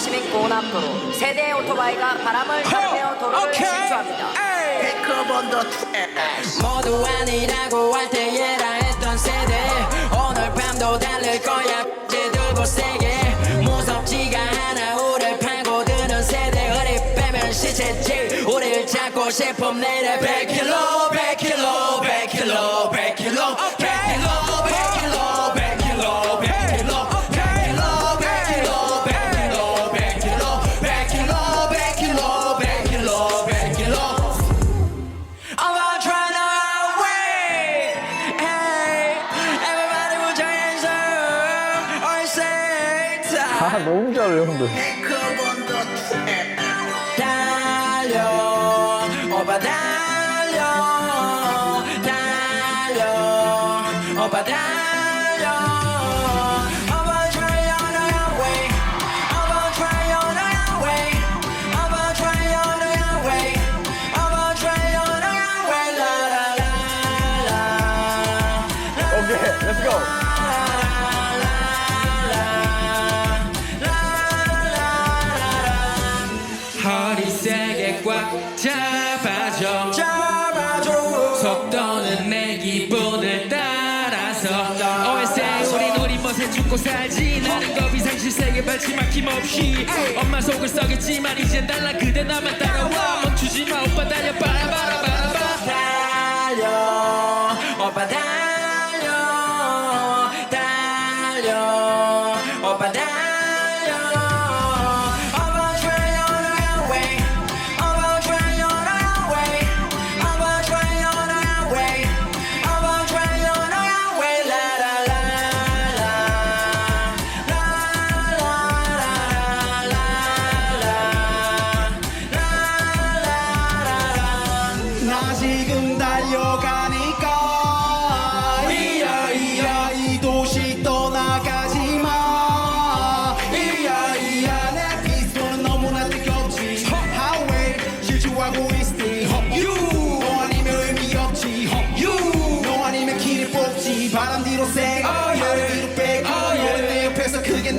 시민 고납도로 세대의 오토바이가 바람을 타며 도로를 질주합니다. 모두 아니라고 할때 얘라 했던 세대. 오늘 밤도 달릴 거야. 제 들고 세게. 무섭지가 않아. 우릴 파고 드는 세대. 허리 빼면 시체지 우릴 잡고 싶음. 내려 100km 100km 100km 100km 아 너무 잘해 형들 달려, 오빠 달려, 달려, 오빠 달려. I'm gonna try on our way. I'm gonna try on our way. I'm gonna try on our way. I'm gonna try on our way. La la la la. 오케이 렛츠고 잡아줘. 잡아줘. 속도는 내 기분을 따라서. 우린 우리 멋에 죽고 살지 나는 거 비상실 세계 발치 막힘없이. 엄마 속을 썩였지만 이젠 달라 그대 나만 따라와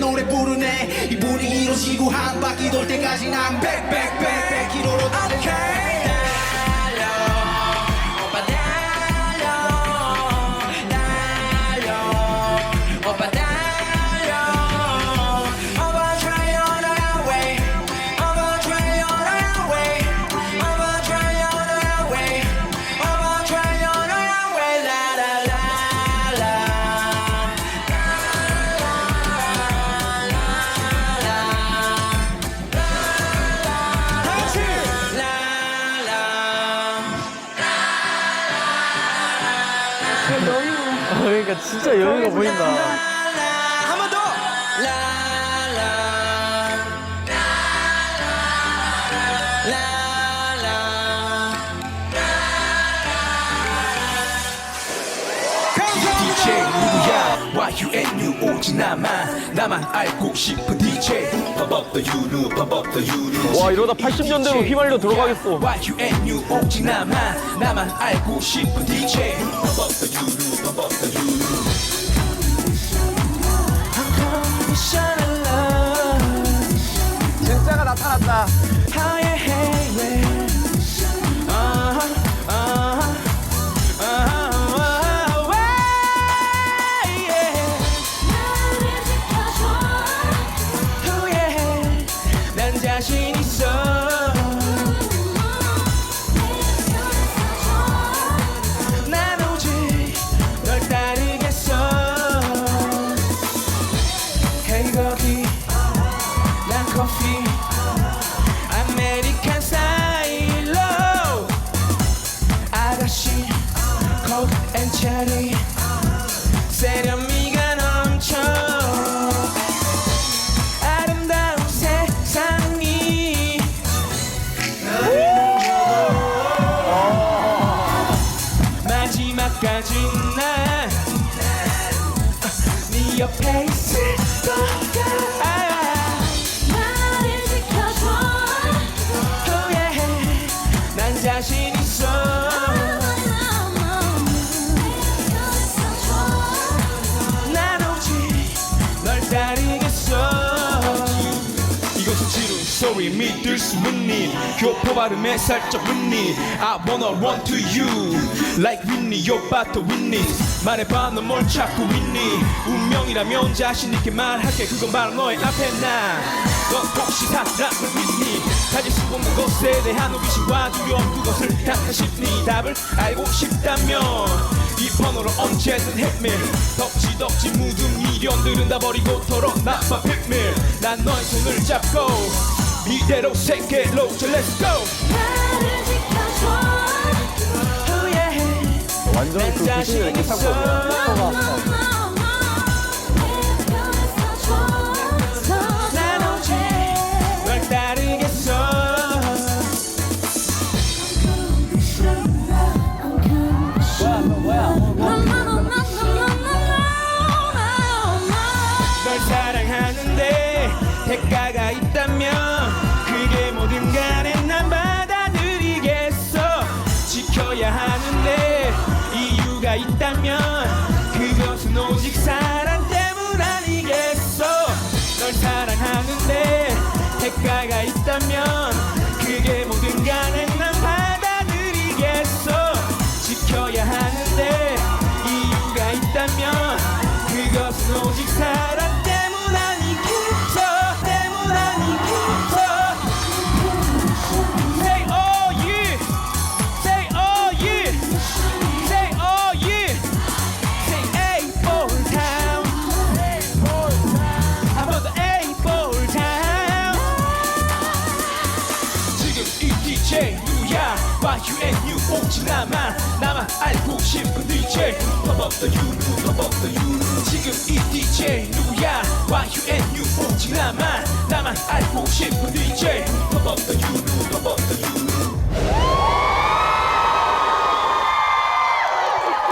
노래 부르네. 이 분위기로 지구 한 바퀴 돌 때까지 난 백백백백 키로로 달려 진짜 여유가 보인다 한 번 더. YUNU 오직 나만 나만 알고 싶은 DJ Pump up the UNU Pump up the UNU 와 이러다 80년대로 휘말려 들어가겠어 YUNU 오직 나만 나만 알고 싶은 DJ Pump up the UNU Pump up the UNU 자신 있어. 난 오직 널 따르겠어. Hey 거기 난 커피 나를 지켜줘 Oh yeah. 난 있어 난 오직 널 따르겠어 이것은 믿을 수 있니 교포 발음에 살짝 웃니 I wanna run to you like Whitney you're about to witness 말해봐 너뭘 찾고 있니? 운명이라면 자신 있게 말할게. 그건 바로 너의 앞에 나넌 혹시 사람을 믿니? 가질 수 없는 것에 대한 호기심과 두려움 그것을 탓하십니? 답을 알고 싶다면 이 번호로 언제든 me 덕지 덕지 묻은 미련들은 다 버리고 털어놔봐 픽밀. 난 너의 손을 잡고 이대로 세계로 저나 완전 난그 구슬을 이렇게 있어. 혹시 나만 나만 알고 싶은 DJ Pop up the you Pop up the you 지금 이 DJ 누구야 Why you and you 혹시 나만 나만 알고 싶은 DJ Pop up the you Pop up